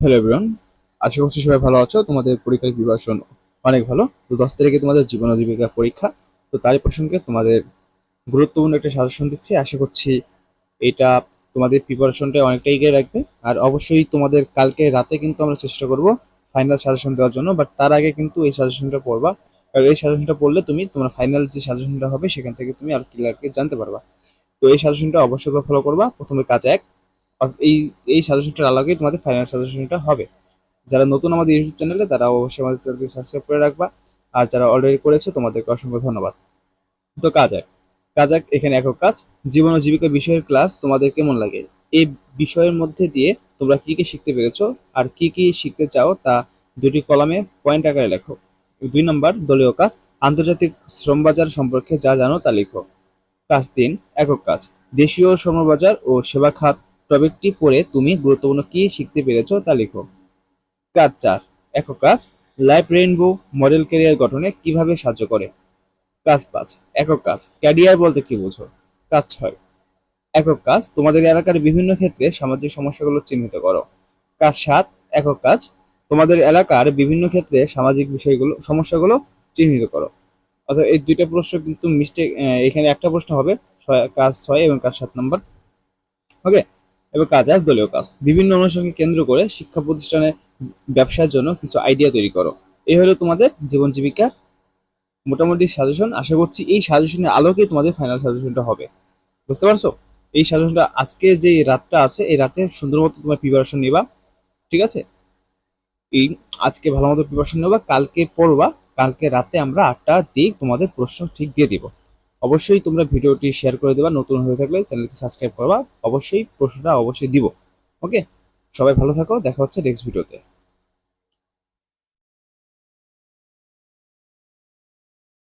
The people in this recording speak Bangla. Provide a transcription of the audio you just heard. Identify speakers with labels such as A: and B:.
A: হ্যালো এভরিওয়ান আশা করছি সবাই ভালো আছো। তোমাদের পরীক্ষার প্রিপারেশন অনেক ভালো। তো দশ তারিখে তোমাদের জীবন জীবিকা পরীক্ষা। তো তারই প্রসঙ্গে তোমাদের গুরুত্বপূর্ণ একটা সাজেশন দিচ্ছি। আশা করছি এটা তোমাদের প্রিপারেশনটা অনেকটা এগিয়ে রাখবে। আর অবশ্যই তোমাদের কালকে রাতে কিন্তু আমরা চেষ্টা করব ফাইনাল সাজেশন দেওয়ার জন্য। বাট তার আগে কিন্তু এই সাজেশনটা পড়বা। আর এই সাজেশনটা পড়লে তুমি তোমার ফাইনাল যে সাজেশনটা হবে, সেখান থেকে তুমি আর ক্লিয়ারকে জানতে পারবা। তো এই সাজেশনটা অবশ্যই ফলো করবা। প্রথমে কাজ এক এই এই সাজেশনটার আলাদা তোমাদের ফাইনাল সাজেশনটা হবে। যারা নতুন আমাদের ইউটিউব চ্যানেলে তারা অবশ্যই আমাদের চ্যানেলকে সাবস্ক্রাইব করে রাখবা। আর যারা অলরেডি করেছ, তোমাদেরকে অসংখ্য ধন্যবাদ। তো কাজ এক কাজ এক এখানে একক কাজ। জীবন ও জীবিকা বিষয়ের ক্লাস তোমাদের কেমন লাগে? এই বিষয়ের মধ্যে দিয়ে তোমরা কি কি শিখতে পেরেছ? আর কি কি শিখতে চাও? তা দুটি কলামে পয়েন্ট আকারে লেখো। দুই নম্বর, দলীয় কাজ। আন্তর্জাতিক শ্রম বাজার সম্পর্কে যা জানো তা লিখো। কাজ তিন, একক কাজ। দেশীয় শ্রম বাজার ও সেবা খাত টপিকটি পড়ে তুমি গুরুত্বপূর্ণ কি শিখতে পেরেছ তা লিখো। কাজ চার। একক কাজ। লাইফ রেইনবো মডেল ক্যারিয়ার গঠনে কীভাবে সাহায্য করে। কাজ পাঁচ। একক কাজ। ক্যারিয়ার বলতে কি বোঝো? কাজ ছয়। একক কাজ। তোমাদের এলাকার বিভিন্ন ক্ষেত্রে সামাজিক সমস্যাগুলো চিহ্নিত করো। কাজ সাত। একক কাজ। তোমাদের এলাকার বিভিন্ন ক্ষেত্রে সামাজিক বিষয়গুলো, সমস্যাগুলো চিহ্নিত করো। অর্থাৎ এই দুইটা প্রশ্ন কিন্তু মিস্টেক এখানে একটা প্রশ্ন হবে কাজ ছয় এবং কাজ সাত নম্বর। ওকে এবার কাজ এক দলীয় কাজ। বিভিন্ন অনুষ্ঠানকে কেন্দ্র করে শিক্ষা প্রতিষ্ঠানে ব্যবসার জন্য কিছু আইডিয়া তৈরি করো। এই হলো তোমাদের জীবন জীবিকা মোটামুটি সাজেশন আশা করছি এই সাজেশনের আলোকে তোমাদের ফাইনাল সাজেশনটা হবে। বুঝতে পারছ? এই সাজেশনটা আজকে যে রাতটা আছে, এই রাতে সুন্দর মতো তোমার প্রিপারেশন নিবা। ঠিক আছে? এই আজকে ভালো মতো প্রিপারেশন নেবা। কালকে পড়বা। কালকে রাতে আমরা আটটা দিক তোমাদের প্রশ্ন ঠিক দিয়ে দিব। অবশ্যই তোমরা ভিডিওটি শেয়ার করে দেবা, নতুন হয়ে থাকলে চ্যানেলটি সাবস্ক্রাইব করবা, অবশ্যই প্রশ্নটা অবশ্যই দিব। ওকে সবাই ভালো থাকো, দেখা হচ্ছে নেক্সট ভিডিওতে